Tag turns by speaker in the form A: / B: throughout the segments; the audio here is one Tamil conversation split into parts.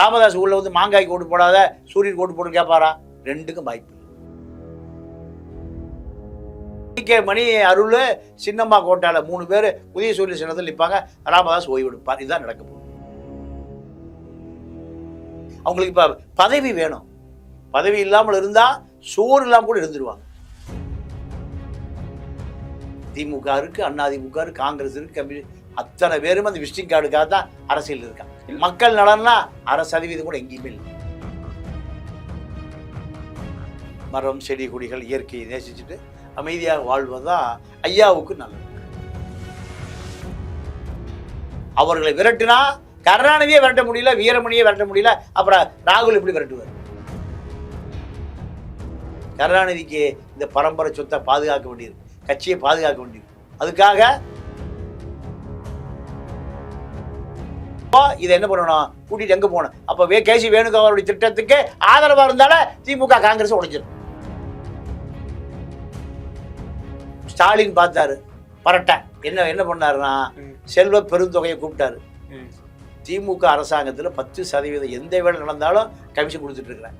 A: ராமதாஸ் உள்ள வந்து மாங்காய்க்கு ஓட்டு போடாத சூரியன் ஓட்டு போட்டு கேட்பாரா ரெண்டுக்கும் வாய்ப்பு கே. மணி அருள் சின்னம்மா கோட்டால மூணு பேர் புதிய சூரிய சின்னத்தில் நிற்பாங்க ராமதாஸ் ஓய்வெடுப்பார் இதுதான் நடக்க போகுது. அவங்களுக்கு இப்ப பதவி வேணும். பதவி இல்லாமல் இருந்தா சோறு இல்லாமல் கூட இருந்துருவாங்க. திமுக இருக்கு அதிமுக இருக்கு காங்கிரஸ் இருக்கு கம்யூனிஸ்ட் அத்தனை பேரும் அந்த விசிட்டிங் கார்டுக்காக தான் அரசியல் இருக்கான் மக்கள் நலன்னா அரசு சதவீதம் கூட எங்கேயுமே இல்லை. மரம் செடி கொடிகள் இயற்கையை நேசிச்சுட்டு அமைதியாக வாழ்வதுதான் ஐயாவுக்கு நல்லது. அவர்களை விரட்டினா கருணாநிதியை விரட்ட முடியல வீரமணியை விரட்ட முடியல அப்புறம் ராகுல் எப்படி விரட்டுவார்? கருணாநிதிக்கு இந்த பரம்பரை சொத்தை பாதுகாக்க வேண்டியது கட்சியை பாதுகாக்க வேண்டியது அதுக்காக இதை என்ன பண்ணணும்? கூட்டிட்டு எங்க போகணும்? அப்ப வே கேசி வேணுகோபாலுடைய திட்டத்துக்கு ஆதரவா இருந்தால திமுக காங்கிரஸ் உடைஞ்சிடும் ஸ்டாலின் பார்த்தாரு பரட்டை. என்ன என்ன பண்ணாருன்னா. செல்வ பெருந்தொகையை கூப்பிட்டாரு. திமுக அரசாங்கத்தில் பத்து சதவீதம் எந்த வேலை நடந்தாலும் கமிஷன் கொடுத்துட்டு இருக்கிறேன்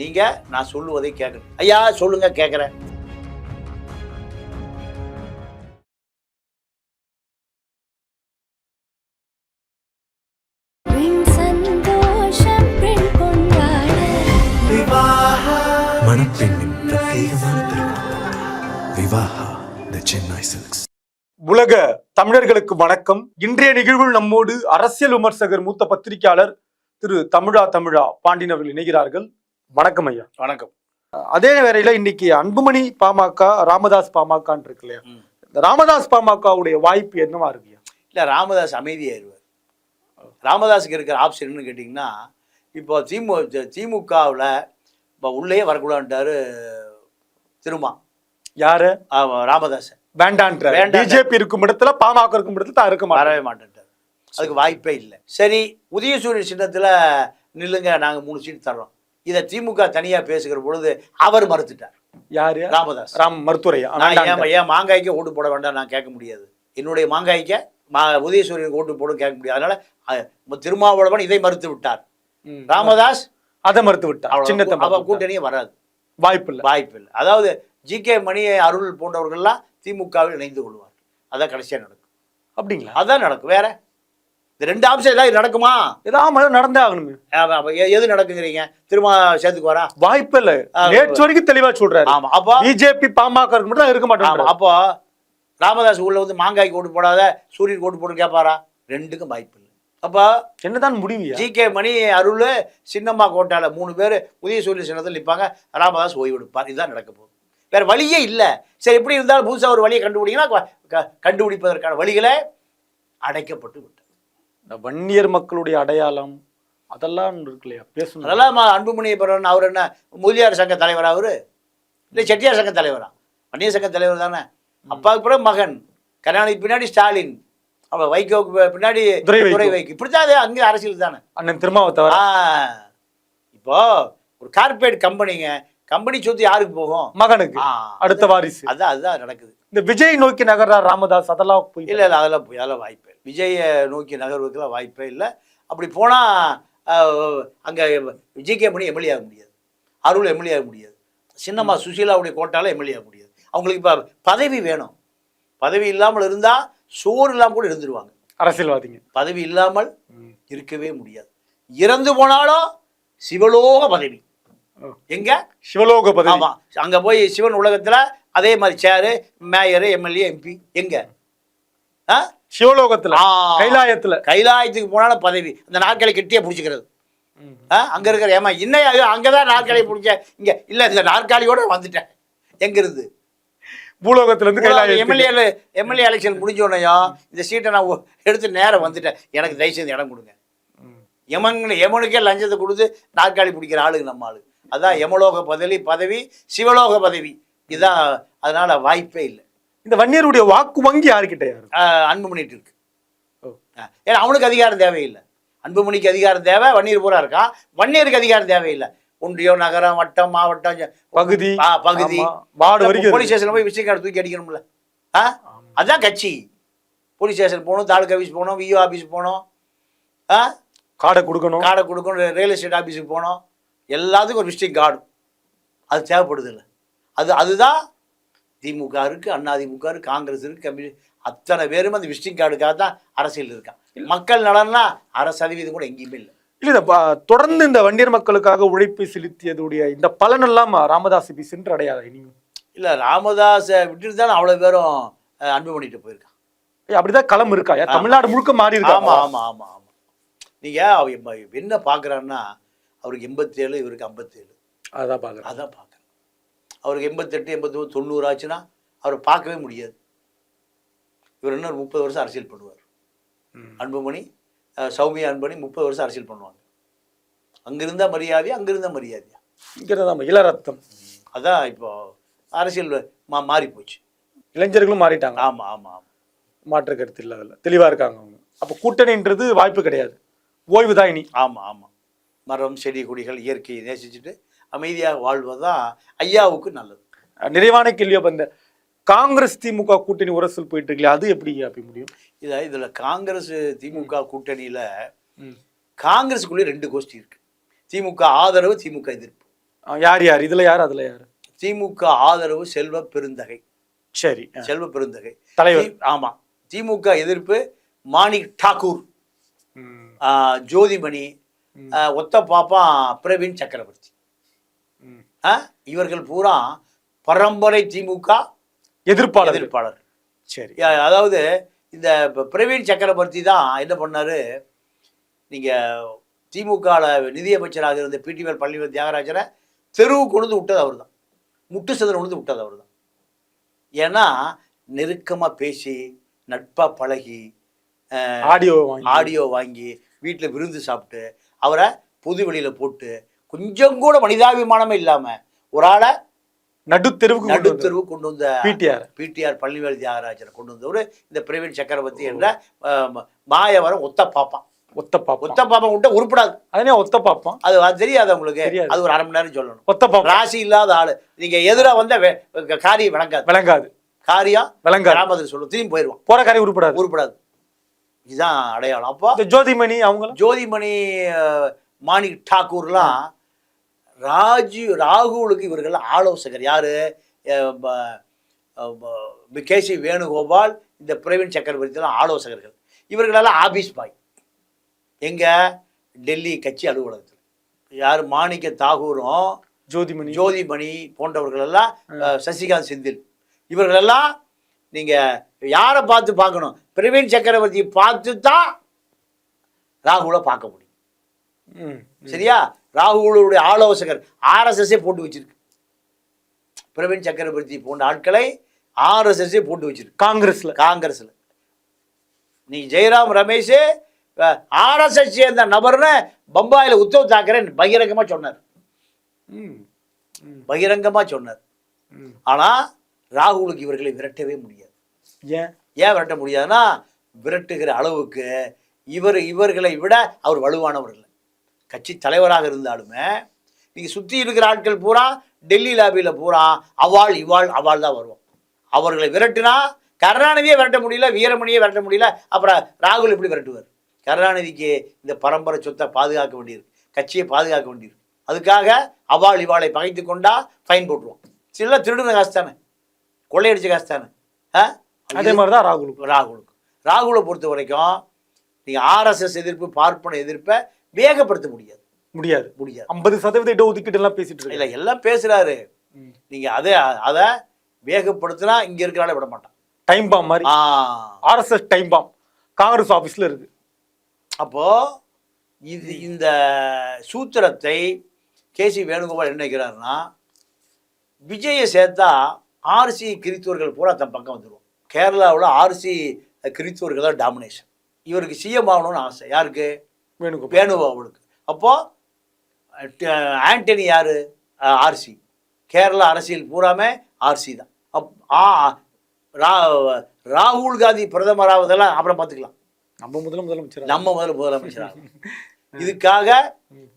A: நீங்க நான் சொல்லுவதை கேட்கணும். ஐயா சொல்லுங்க கேட்குறேன்.
B: த சென்னை சில்க்ஸ்
C: உலக தமிழர்களுக்கு வணக்கம். இன்றைய நிகழ்வில் நம்மோடு அரசியல் விமர்சகர் மூத்த பத்திரிகையாளர் திரு தமிழா தமிழா பாண்டியன் அவர்கள் இணைகிறார்கள். வணக்கம் ஐயா.
A: வணக்கம்.
C: அதே வேளையில இன்னைக்கு அன்புமணி பாமக ராமதாஸ் பாமகன்னு இருக்கு இல்லையா. இந்த ராமதாஸ் பாமகவுடைய வாய்ப்பு என்னவா இருக்குயா
A: இல்லை ராமதாஸ் அமைதியாயிருவார். ராமதாஸுக்கு இருக்கிற ஆப்ஷன்னு கேட்டிங்கன்னா இப்போ திமு திமுகவில் இப்போ உள்ளேயே வரக்கூடாதுன்ட்டாரு திருமா
C: யாரு?
A: ஆமா, ராமதாஸ்
C: வேண்டான்ற
A: வேண்டான்ற.
C: பிஜேபி இருக்கும் இடத்துல பாமக இருக்கும் இடத்துல தான் இருக்க
A: வரவே மாட்டேன்ட்டார். அதுக்கு வாய்ப்பே இல்லை. சரி உதயசூரியன் சின்னத்தில் நில்லுங்க நாங்கள் மூணு சீட் தர்றோம். இதை திமுக தனியாக பேசுகிற பொழுது அவர் மறுத்துட்டார்.
C: யாரு?
A: ராமதாஸ்.
C: ராம் மருத்துவரையா?
A: நான் ஏன். ஏன் மாங்காய்க்கு ஓட்டு போட வேண்டாம் நான் கேட்க முடியாது. என்னுடைய மாங்காய்க்க மா உதயசூரியனுக்கு ஓட்டு போட கேட்க முடியாது. அதனால திருமாவளவன் இதை மறுத்து விட்டார். ராமதாஸ்
C: அதை மறுத்து விட்டார்.
A: கூட்டணியே வராது.
C: வாய்ப்பு இல்ல
A: வாய்ப்பு இல்லை அதாவது ஜி கே மணி அருள் போன்றவர்கள்லாம் திமுகவில் இணைந்து கொள்வார் அதான் கடைசியாக நடக்கும்.
C: அப்படிங்களா?
A: அதான் நடக்கும். வேற? இந்த ரெண்டு ஆப்ஷன் ஏதாவது நடக்குமா?
C: ஏதாவது நடந்தே
A: எ- எது நடக்குங்கிறீங்க? திரும்ப சேர்த்துக்கு வரா?
C: வாய்ப்பு இல்ல. நேற்று வரைக்கும் தெளிவா சொல்றாரு.
A: ஆமா அப்போ?
C: பிஜேபி பாமக மட்டும் தான் இருக்க மாட்டோம்
A: அப்போ? ராமதாஸ் உள்ள வந்து மாங்காய்க்கு ஓட்டு போடாத சூரியன் ஓட்டு போட்டு கேட்பாரா ரெண்டுக்கும் வாய்ப்பு இல்லை. அப்போ
C: என்னதான் முடிவியா
A: ஜி கே மணி அருள் சின்னம்மா கோட்டால மூணு பேர் உதய சூரிய சின்னத்தில் நிற்பாங்க ராமதாஸ் ஓய்வு எடுப்பார். இதுதான் நடக்க போகுது. வேற வழியே இல்லை. சரி எப்படி இருந்தாலும் புதுசாக ஒரு வழியை கண்டுபிடிங்கன்னா கண்டுபிடிப்பதற்கான வழிகளை அடைக்கப்பட்டு விட்டது.
C: இந்த வன்னியர் மக்களுடைய அடையாளம் அதெல்லாம் இருக்கு இல்லையா? பேசணும்.
A: அதெல்லாம் ம- அன்புமணி பெறன் அவர் என்ன முதலியார் சங்க தலைவரா அவரு? இல்லை செட்டியார் சங்க தலைவரா? வன்னியர் சங்க தலைவர் தானே? அப்பாவுக்கு பிறகு மகன். கருணாநிதி பின்னாடி ஸ்டாலின். அவ வைகோவுக்கு பின்னாடி
C: துரை வைகோ.
A: துரை வைகோ இப்படித்தான் அது அங்கே அரசியல் தானே.
C: அண்ணன் திருமாவத்தவர்.
A: இப்போ ஒரு கார்பரேட் கம்பெனிங்க கம்பெனி சொத்து யாருக்கு போகும்?
C: மகனுக்கு. அடுத்த வாரிசு.
A: அதான் அதுதான் நடக்குது.
C: இந்த விஜய் நோக்கி நகர்றார் ராமதாஸ் அதெல்லாம் போய்
A: இல்லை இல்லை அதெல்லாம் போய் அதெல்லாம் வாய்ப்பே இல்லை. விஜயை நோக்கி நகர்வுக்கெல்லாம் வாய்ப்பே இல்லை. அப்படி போனால் அங்கே விஜய்கே மணி எம்எல்ஏ ஆக முடியாது. அருள் எம்எல்ஏ ஆக முடியாது. சின்னம்மா சுசீலாவுடைய கோட்டால எம்எல்ஏ ஆக முடியாது. அவங்களுக்கு இப்போ பதவி வேணும். பதவி இல்லாமல் இருந்தால் சோறு இல்லாமல் கூட இருந்துருவாங்க.
C: அரசியல்வாதிங்க.
A: பதவி இல்லாமல் இருக்கவே முடியாது. இறந்து போனாலும் சிவலோக பதவி. எங்க?
C: சிவலோக பதவி.
A: ஆமா. அங்க போய் சிவன் உலகத்துல அதே மாதிரி சேரு மேயரு எம்எல்ஏ எம்பி எங்க? ஆ?
C: சிவலோகத்துல. கைலாயத்துல.
A: கைலாயத்துக்கு போனாலும் பதவி. அந்த நாட்களை கெட்டியா பிடிச்சிக்கிறது? அங்க இருக்கிற ஏமா இன்னும் அங்கதான் நாற்காலி பிடிச்ச இங்க இல்ல இந்த நாற்காலியோட வந்துட்டேன். எங்க இருந்து?
C: பூலோகத்துல இருந்து கைலாயம்
A: எம்எல்ஏ எம்எல்ஏ எலெக்ஷன் முடிஞ்ச உடனேயோ இந்த சீட்டை நான் எடுத்து நேரம் வந்துட்டேன். எனக்கு தயவு செய்து இடம் கொடுங்க. யமன் யமனுக்கே லஞ்சத்தை கொடுத்து நாற்காலி பிடிக்கிற ஆளுங்க நம்ம ஆளு. அதான் யமலோக பதவி பதவி சிவலோக பதவி. இதான் அதனால வாய்ப்பே இல்லை.
C: இந்த வன்னியருடைய வாக்கு வங்கி யாருக்கிட்ட
A: அன்புமணிட்டு இருக்கு. ஏன்னா அவனுக்கு அதிகாரம் தேவையில்லை. அன்புமணிக்கு அதிகாரம் தேவை வன்னியர் பூரா இருக்கான் வன்னியருக்கு அதிகாரம் தேவையில்லை. ஒன்றியம் நகரம் வட்டம் மாவட்டம்
C: பகுதி.
A: பகுதி.
C: வார்டு வரைக்கும்
A: போலீஸ் ஸ்டேஷன்ல போய் விசிட் கார்டு தூக்கி அடிக்கணும்ல. ஆ? அதான் கட்சி. போலீஸ் ஸ்டேஷன் போகணும் தாலுக்கா ஆஃபீஸ் போகணும் விஓ ஆஃபீஸ் போகணும். ஆ?
C: காடை கொடுக்கணும்.
A: கார்டை கொடுக்கணும் ரியல் எஸ்டேட் ஆஃபீஸுக்கு போனோம் எல்லாத்துக்கும் ஒரு விசிட்டிங் கார்டு. அது தேவைப்படுது இல்லை அது அதுதான் திமுக இருக்கு அண்ணா திமுக இருக்கு காங்கிரஸ் இருக்கு கம்யூனி அத்தனை பேரும் அந்த விசிட்டிங் கார்டுக்காக தான் அரசியல் இருக்கான் மக்கள் நலன்னா அரை சதவீதம் கூட எங்கேயுமே இல்லை.
C: இல்ல இந்த தொடர்ந்து இந்த வண்டியர் மக்களுக்காக உழைப்பு செலுத்தியதுடைய இந்த பலன் எல்லாம் ராமதாஸ் இப்படி சென்று அடையாத இனியும்
A: இல்லை ராமதாஸை விட்டுட்டு தானே அவ்வளோ பேரும் அன்பு பண்ணிட்டு போயிருக்கான்.
C: அப்படிதான் களம் இருக்கா? தமிழ்நாடு முழுக்க மாறி இருக்கா?
A: ஆமாம் ஆமாம் ஆமாம் ஆமாம் நீங்கள் என்ன பார்க்குறான்னா அவருக்கு எண்பத்தேழு இவருக்கு ஐம்பத்தேழு.
C: அதான் பாக்குறேன்.
A: அதான் பார்க்குறேன் அவருக்கு எண்பத்தெட்டு எண்பத்தொம்பது தொண்ணூறு ஆச்சுன்னா அவரை பார்க்கவே முடியாது. இவர் இன்னொரு முப்பது வருஷம் அரசியல் பண்ணுவார். அன்புமணி சௌமியா அன்புமணி முப்பது வருஷம் அரசியல் பண்ணுவாங்க. அங்கிருந்தா மரியாதையா அங்கிருந்தா மரியாதையா?
C: இங்கிறதான் இளரத்தம்.
A: அதான் இப்போ அரசியல் மா மாறி போச்சு
C: இளைஞர்களும் மாறிட்டாங்க.
A: ஆமாம் ஆமாம் ஆமாம்
C: மாற்று கருத்து இல்ல அதுல. தெளிவா இருக்காங்க அவங்க. அப்ப கூட்டணின்றது வாய்ப்பு கிடையாது. ஓய்வு தான் இனி.
A: ஆமாம் ஆமாம் மரம் செடி கொடிகள் இயற்கையை நேசிச்சுட்டு அமைதியாக வாழ்வதுதான் ஐயாவுக்கு நல்லது.
C: நிறைவான கேள்வி அப்ப இந்த காங்கிரஸ் திமுக கூட்டணி உரசல் போயிட்டு இருக்குல்ல அது எப்படி அப்படி முடியும்?
A: இதை இதில் காங்கிரஸ் திமுக கூட்டணியில். காங்கிரஸுக்குள்ளே ரெண்டு கோஷ்டி இருக்கு. திமுக ஆதரவு திமுக எதிர்ப்பு.
C: யார் யார்? இதுல யார் அதுல யார்?
A: திமுக ஆதரவு செல்வ பெருந்தகை.
C: சரி
A: செல்வ பெருந்தகை.
C: தலைவர்.
A: தி- ஆமா. திமுக எதிர்ப்பு மாணிக் டாக்கூர் ஆஹ், ஜோதிமணி ஒத்த பாப்பா பிரவீன் சக்கரவர்த்தி. இவர்கள் பூரா பரம்பரை திமுக
C: எதிர்ப்பாளர்
A: எதிர்ப்பாளர்
C: சரி.
A: அதாவது இந்த பிரவீன் சக்கரவர்த்தி தான் என்ன பண்ணாரு? நீங்க திமுகவில் நிதியமைச்சராக இருந்த பிடிவேல் பள்ளிவேல் தியாகராஜரை தெருவு கொண்டு விட்டது அவர் தான் முட்டு சதன் கொண்டு விட்டது அவர் தான் ஏன்னா நெருக்கமாக பேசி நட்பாக பழகி
C: ஆடியோ வாங்கி.
A: ஆடியோ வாங்கி வீட்டில் விருந்து சாப்பிட்டு அவரை பொது வெளியில் போட்டு கொஞ்சம் கூட மனிதாபிமானமே இல்லாமல் ஒரு ஆளை
C: நடுத்தெருவுக்கு.
A: நடுத்தெருவு கொண்டு வந்த
C: பிடிஆர்.
A: பிடிஆர் பழனிவேல் தியாகராஜனை கொண்டு வந்தவர். இந்த பிரவீன் சக்கரவர்த்தி என்ற மாயவரம் ஒத்த பாப்பான்
C: ஒத்த பாப்பா.
A: ஒத்த பாப்பா விட்ட உருப்படாது.
C: அதனே ஒத்த பாப்பான்
A: அது அது தெரியாது உங்களுக்கு. அது ஒரு அரை மணி நேரம் சொல்லணும்.
C: ஒத்த பாப்பா.
A: ராசி இல்லாத ஆளு. நீங்க எதிரா வந்த காரியம் விளங்காது.
C: விளங்காது.
A: காரியம்
C: விளங்காது.
A: கிராமத்தில் சொல்லும். திரும்பி போயிடுவான்
C: போற காரியம் உருப்படாது.
A: உருப்படாது. இதுதான் அடையாளம். அப்போ
C: ஜோதிமணி அவங்களும்?
A: ஜோதிமணி மாணிக் டாக்கூர்லாம் ராஜீவ் ராகுலுக்கு இவர்கள் ஆலோசகர். யாரு? கே சி வேணுகோபால் இந்த பிரவீன் சக்கரவர்த்திலாம் ஆலோசகர்கள். இவர்களெல்லாம் ஆபீஸ் பாய். எங்க? டெல்லி கட்சி அலுவலகத்தில். யார்? மாணிக்க தாகூரும்
C: ஜோதிமணி.
A: ஜோதிமணி போன்றவர்கள் எல்லாம் அஹ், சசிகாந்த் செந்தில். இவர்களெல்லாம் நீங்க யாரை பார்த்து பார்க்கணும்? பிரவீன் சக்கரவர்த்தி பார்த்து தான் ராகுலை பார்க்க முடியும். சரியா? ராகுலுடைய ஆலோசகர் ஆர்எஸ்எஸ்ஸே போட்டு வச்சிருக்கு. பிரவீன் சக்கரவர்த்தி போன்ற ஆட்களை ஆர்எஸ்எஸ்ஸே போட்டு வச்சிருக்கு.
C: காங்கிரஸ்ல.
A: காங்கிரஸ்ல. நீ ஜெயராம் ரமேஷ் ஆர்எஸ்எஸ் சேர்ந்த நபர்னு பம்பாயில உத்தவ் தாக்கரே பகிரங்கமா சொன்னார்.
C: ம். ம்.
A: பகிரங்கமா சொன்னார்.
C: ம்.
A: ஆனா ராகுலுக்கு இவர்களை விரட்டவே முடியாது.
C: ஏன்?
A: ஏன் விரட்ட முடியாதுன்னா விரட்டுகிற அளவுக்கு இவர் இவர்களை விட அவர் வலுவானவர் இல்லை கட்சி தலைவராக இருந்தாலுமே நீங்க சுத்தி இருக்கிற ஆட்கள் பூரா டெல்லி லாபியில் பூரா அவாள் இவாள் அவாள் தான் வருவோம். அவர்களை விரட்டுனா கருணாநிதியே விரட்ட முடியல வீரமணியே விரட்ட முடியல அப்புறம் ராகுல் எப்படி விரட்டுவார்? கருணாநிதிக்கு இந்த பரம்பரை சொத்தை பாதுகாக்க வேண்டியிருக்கு கட்சியை பாதுகாக்க வேண்டியிருக்கு. அதுக்காக அவாள் இவாளை பகைத்து கொண்டா ஃபைன் போட்டுருவோம். சில திருடுன காசு தானே கொள்ளையடிச்ச காசு தானே ஆ?
C: அதே மாதிரிதான் ராகுலுக்கு
A: ராகுலுக்கு ராகுலை பொறுத்த வரைக்கும் நீங்கள் ஆர்எஸ்எஸ் எதிர்ப்பு பார்ப்பன எதிர்ப்பை வேகப்படுத்த முடியாது.
C: முடியாது.
A: முடியாது.
C: ஐம்பது சதவீத இடஒதுக்கீடு எல்லாம் பேசிட்டு
A: இல்லை
C: இருக்காங்க
A: எல்லாம் பேசுறாரு. நீங்க அதை அதை வேகப்படுத்தினா இங்க இருக்கிறால விட மாட்டான்.
C: டைம் பாம் மாதிரி. ஆர்எஸ்எஸ் டைம் பாம் காங்கிரஸ் ஆபீஸ்ல இருக்கு.
A: அப்போ இது இந்த சூத்திரத்தை கேசி வேணுகோபால் என்ன நினைக்கிறாருன்னா விஜயை சேர்த்தா ஆர்சி கிறித்தவர்கள் பூரா தன் பக்கம் வந்துடுவோம் கேரளாவில் ஆர்சி கிறித்தவர்கள் தான் டாமினேஷன் இவருக்கு சிஎம் ஆகணும்னு ஆசை. யாருக்கு?
C: வேணுகோபால்
A: வேணுகோபாலுக்கு அப்போ ஆண்டனி யாரு? ஆர்சி. கேரளா அரசியல் பூராமே ஆர்சி தான். அப் ஆ ரா- ராகுல் காந்தி பிரதமராவதெல்லாம் அப்புறம் பார்த்துக்கலாம்.
C: நம்ம முதல்ல முதலமைச்சர்?
A: நம்ம முதல்ல முதலமைச்சராக இதுக்காக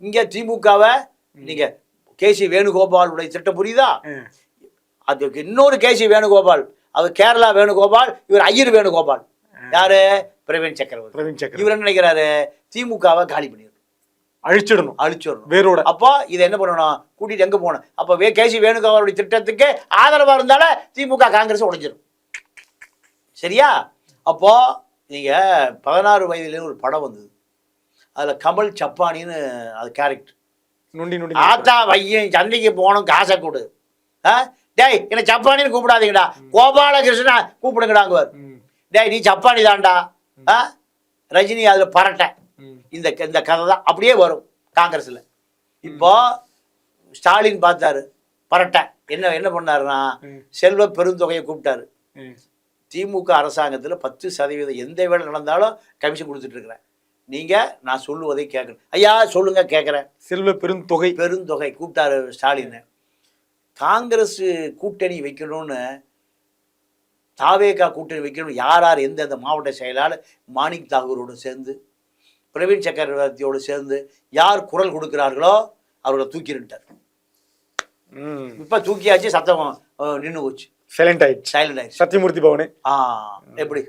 A: இங்க திமுகவை நீங்க கேசி வேணுகோபாலுடைய திட்டம் புரியுதா. அதுக்கு இன்னொரு கேசி வேணுகோபால். அவர் கேரளா வேணுகோபால் இவர் ஐயர் வேணுகோபால். யாரு? பிரவீன் சக்கரவர்த்தி.
C: பிரவீன் சக்கரவர்த்தி.
A: இவர் என்ன நினைக்கிறாரு? திமுகவை காலி பண்ணிடணும்
C: அழிச்சிடணும்.
A: அழிச்சிடணும்.
C: வேரோட.
A: அப்போ இதை என்ன பண்ணணும்? கூட்டிட்டு எங்க போகணும்? அப்போ வே கேசி வேணுகோபாலுடைய திட்டத்துக்கு ஆதரவா இருந்தால திமுக காங்கிரஸ் உடைஞ்சிரும். சரியா? அப்போ நீங்க பதினாறு வயதுலேருந்து ஒரு படம் வந்தது. அதுல கமல் சப்பானின்னு அது கேரக்டர்
C: நுண்டி நுண்டி
A: ஆத்தா வையன் சந்தைக்கு போகணும் காசை கொடு. டேய் என்ன சப்பானின்னு கூப்பிடாதீங்கடா. கோபாலகிருஷ்ணா கூப்பிடுங்கடாங்குவார்.
C: ம்,
A: டேய் நீ சப்பானி தான்டா. ரஜினி அதுல பரட்டை. இந்த இந்த கதை தான் அப்படியே வரும் காங்கிரஸ்ல. இப்போ ஸ்டாலின் பார்த்தாரு பரட்டை. என்ன என்ன பண்ணாருன்னா. செல்வ பெருந்தொகையை கூப்பிட்டாரு. திமுக அரசாங்கத்தில் பத்து சதவீதம் எந்த வேலை நடந்தாலும் கமிஷன் கொடுத்துட்டு இருக்கிறேன். நீங்க நான் சொல்லுவதை கேட்கணும். ஐயா சொல்லுங்க கேட்குறேன்.
C: செல்வ பெருந்தொகை.
A: பெருந்தொகை கூப்பிட்டாரு ஸ்டாலின். காங்கிரஸ் கூட்டணி வைக்கணும்னு தாவேகா கூட்டணி வைக்கணும் யார் யார் எந்தெந்த மாவட்ட செயலாளர் மாணிக் தாகூரோடு சேர்ந்து பிரவீன் சக்கரவர்த்தியோடு சேர்ந்து யார் குரல் கொடுக்கிறார்களோ அவர்களை தூக்கிட்டார் இப்போ தூக்கியாச்சு சத்தம் நின்று போச்சு.
C: சைலண்ட் ஆயிடுச்சு.
A: சைலண்ட் ஆயிடுச்சு.
C: சத்தியமூர்த்தி பவனே.
A: ஆ எப்படி?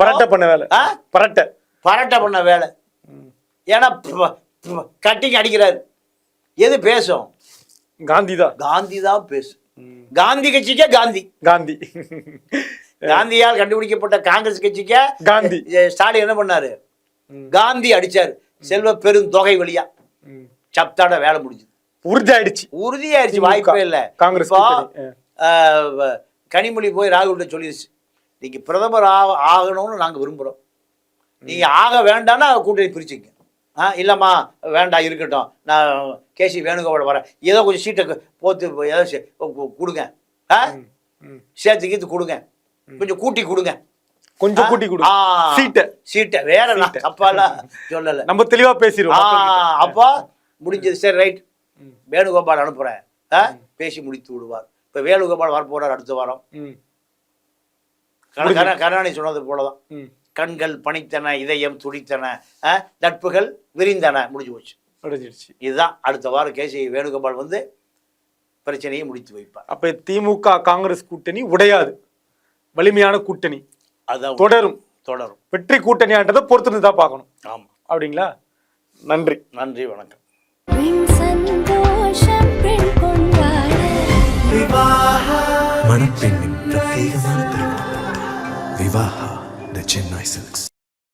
C: பரட்டை பண்ண வேலை? பரட்டை.
A: பரட்டை பண்ண வேலை. ஏன்னா கட்டிங் அடிக்கிறார். எது பேசும்?
C: காந்தி தான்.
A: காந்தி தான் பேசும். காந்தி கட்சிக்கே காந்தி.
C: காந்தி.
A: காந்தியால் கண்டுபிடிக்கப்பட்ட காங்கிரஸ் கட்சிக்கு
C: காந்தி.
A: ஸ்டாலின் என்ன பண்ணாரு. காந்தி அடிச்சாரு. செல்வ பெருந்தொகை வழியா.
C: ம்.
A: சப்தாட வேலை முடிஞ்சது.
C: உறுதி ஆயிடுச்சு
A: உறுதியாயிருச்சு
C: திமுக,
A: வாய்ப்பே இல்லை.
C: காங்கிரஸ்
A: கனிமொழி போய் ராகுல்கிட்ட சொல்லிடுச்சு நீங்க பிரதமர் ஆக ஆகணும்னு நாங்க விரும்புறோம். நீங்க ஆக வேண்டாம்னா கூட்டணி பிரிச்சுங்க ஆ இல்லம்மா வேண்டாம் இருக்கட்டும். நான் கேசி வேணுகோபால வரேன். ஏதோ கொஞ்சம் சீட்டை போத்து ஏதோ கொடுங்க. ஆ. சேர்த்து கீத்து கொடுங்க. கொஞ்சம் கூட்டி கொடுங்க.
C: கொஞ்சம் கூட்டி கொடு.
A: ஆ,
C: சீட்டை.
A: சீட்டை. வேற நான் தப்பாலாம் சொல்லல.
C: நம்ம தெளிவா பேசிடுவோம்.
A: அப்போ முடிஞ்சது. சரி ரைட். வேணுகோபால் அனுப்புறேன். ஆ, பேசி முடித்து விடுவார். இப்ப வேணுகோபால் வரப்போறார் அடுத்த வாரம். கருணாநிதி சொன்னது போலதான்.
C: ம்.
A: கண்கள் பணித்தன இதயம் துடித்தன நட்புகள் விரிந்தன முடிஞ்சு போச்சு.
C: முடிஞ்சிடுச்சு
A: இதுதான் அடுத்த வாரம் கேசி வேணுகோபால் வந்து பிரச்சனையை முடித்து வைப்பார்.
C: அப்ப திமுக காங்கிரஸ் கூட்டணி உடையாது. வலிமையான கூட்டணி.
A: அதான்
C: தொடரும்.
A: தொடரும்.
C: வெற்றி கூட்டணியான்றதை பொறுத்து தான் பார்க்கணும்.
A: ஆமா.
C: அப்படிங்களா? நன்றி.
A: நன்றி வணக்கம்.
B: மணப்பெண்ணின் பிரத்யேகமான திருமணம். விவாஹா த சென்னை சில்க்ஸ்